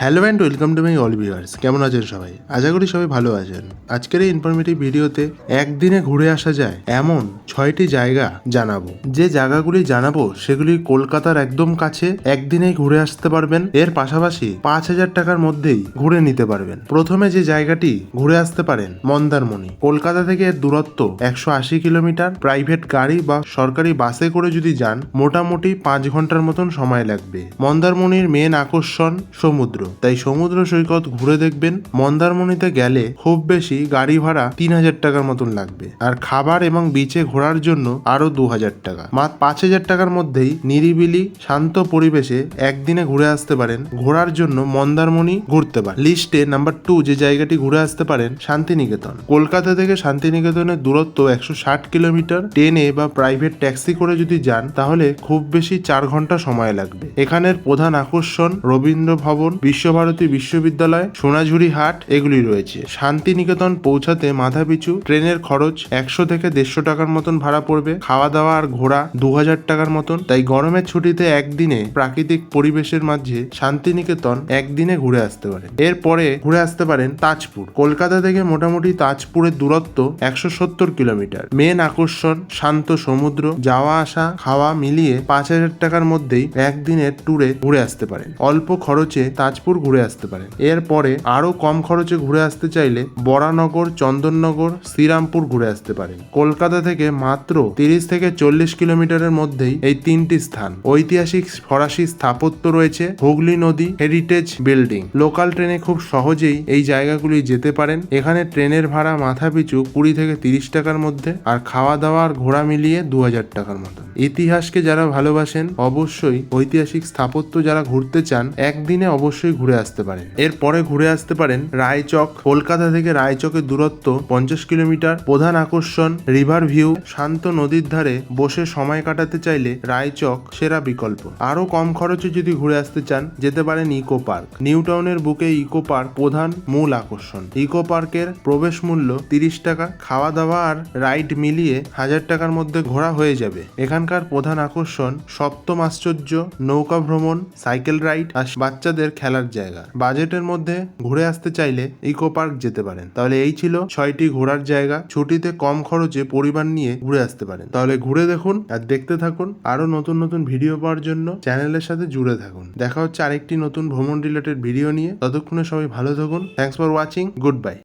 Hello and welcome to my all viewers কেমন আছেন সবাই? আশা করি সবাই ভালো আছেন। আজকের এই ইনফরমেটিভ ভিডিওতে একদিনে ঘুরে আসা যায় এমন ছয়টি জায়গা জানাব। যে জায়গাগুলি জানাব, সেগুলি কলকাতার একদম কাছে একদিনেই ঘুরে আসতে পারবেন। এর পাশাপাশি পাঁচ হাজার টাকার মধ্যেই ঘুরে নিতে পারবেন। প্রথমে যে জায়গাটি ঘুরে আসতে পারেন, মন্দারমণি। কলকাতা থেকে এর দূরত্ব একশো আশি কিলোমিটার। প্রাইভেট গাড়ি বা সরকারি বাসে করে যদি যান, মোটামুটি পাঁচ ঘণ্টার মতন সময় লাগবে। মন্দারমণির মেন আকর্ষণ সমুদ্র। তাই সমুদ্র সৈকত ঘুরে দেখবেন মন্দারমণিতে গেলে খুব বেশি গাড়ি ভাড়া তিন হাজার টাকার মতন লাগবে। আর খাবার এবং বিচে ঘোরার জন্য আরও দু হাজার টাকা। মাত্র পাঁচ হাজার টাকার মধ্যেই নিরিবিলি, শান্ত পরিবেশে একদিনে ঘুরে আসতে পারেন, ঘোরার জন্য মন্দারমণি ঘুরতে পারেন। লিস্টে নাম্বার টু যে জায়গাটি ঘুরে আসতে পারেন, শান্তিনিকেতন। কলকাতা থেকে শান্তিনিকেতনের দূরত্ব একশো ষাট কিলোমিটার। ট্রেনে বা প্রাইভেট ট্যাক্সি করে যদি যান, তাহলে খুব বেশি চার ঘণ্টা সময় লাগবে। এখানের প্রধান আকর্ষণ রবীন্দ্র ভবন বিশ্বভারতী বিশ্ববিদ্যালয়, সোনাঝুরি হাট, এগুলি রয়েছে। শান্তিনিকেতন পৌঁছাতে মাথাপিছু, ট্রেনের খরচ একশো থেকে দেড়শো টাকার মতন ভাড়া পড়বে। খাওয়া দাওয়া আর ঘোরা দু হাজার টাকার মতন। তাই গরমের ছুটিতে একদিনে প্রাকৃতিক পরিবেশের মাঝে শান্তিনিকেতন একদিনে ঘুরে আসতে পারেন এরপরে ঘুরে আসতে পারেন তাজপুর। কলকাতা থেকে মোটামুটি তাজপুরের দূরত্ব একশো সত্তর কিলোমিটার। মেন আকর্ষণ শান্ত সমুদ্র। যাওয়া, আসা, খাওয়া মিলিয়ে পাঁচ হাজার টাকার মধ্যেই একদিনের ট্যুরে ঘুরে আসতে পারেন। অল্প খরচে তাজপুর ঘুরে আসতে পারেন এরপরে আরও কম খরচে ঘুরে আসতে চাইলে বরানগর, চন্দননগর, শ্রীরামপুর ঘুরে আসতে পারেন। কলকাতা থেকে মাত্র তিরিশ থেকে চল্লিশ কিলোমিটারের মধ্যেই এই তিনটি স্থান। ঐতিহাসিক ফরাসি স্থাপত্য রয়েছে, হুগলি নদী, হেরিটেজ বিল্ডিং। লোকাল ট্রেনে খুব সহজেই এই জায়গাগুলি যেতে পারেন। এখানে ট্রেনের ভাড়া মাথা পিছু কুড়ি থেকে তিরিশ টাকার মধ্যে আর খাওয়া দাওয়া আর ঘোরা মিলিয়ে দু হাজার টাকার মতো ইতিহাসকে যারা ভালোবাসেন, অবশ্যই ঐতিহাসিক স্থাপত্য যারা ঘুরতে চান, একদিনে অবশ্যই ঘুরে আসতে পারেন এরপরে ঘুরে আসতে পারেন রায়চক, কলকাতা থেকে রায়চকের দূরত্ব পঞ্চাশ কিলোমিটার। প্রধান আকর্ষণ, রিভার ভিউ, শান্ত নদীর ধারে বসে সময় কাটাতে চাইলে রায়চক সেরা বিকল্প। আরও কম খরচে যদি ঘুরে আসতে চান, যেতে পারেন ইকো পার্ক। নিউ টাউনের বুকে ইকো পার্ক প্রধান মূল আকর্ষণ। ইকো পার্কের প্রবেশ মূল্য তিরিশ টাকা। খাওয়া দাওয়া আর রাইড মিলিয়ে হাজার টাকার মধ্যে ঘোরা হয়ে যাবে। এখানকার প্রধান আকর্ষণ সপ্তম আশ্চর্য, নৌকা ভ্রমণ, সাইকেল রাইড আর বাচ্চাদের খেলার জায়গা। বাজেটের মধ্যে ঘুরে আসতে চাইলে ইকো পার্ক যেতে পারেন। তাহলে এই ছিল ছয়টি ঘোরার জায়গা। ছুটিতে কম খরচে পরিবার নিয়ে ঘুরে আসতে পারেন। তাহলে ঘুরে দেখুন আর দেখতে থাকুন। আরও নতুন নতুন ভিডিও পাওয়ার জন্য চ্যানেলের সাথে জুড়ে থাকুন। দেখা হচ্ছে আরেকটি নতুন ভ্রমণ রিলেটেড ভিডিও নিয়ে। ততক্ষণে সবাই ভালো থাকুন। Thanks for watching good bye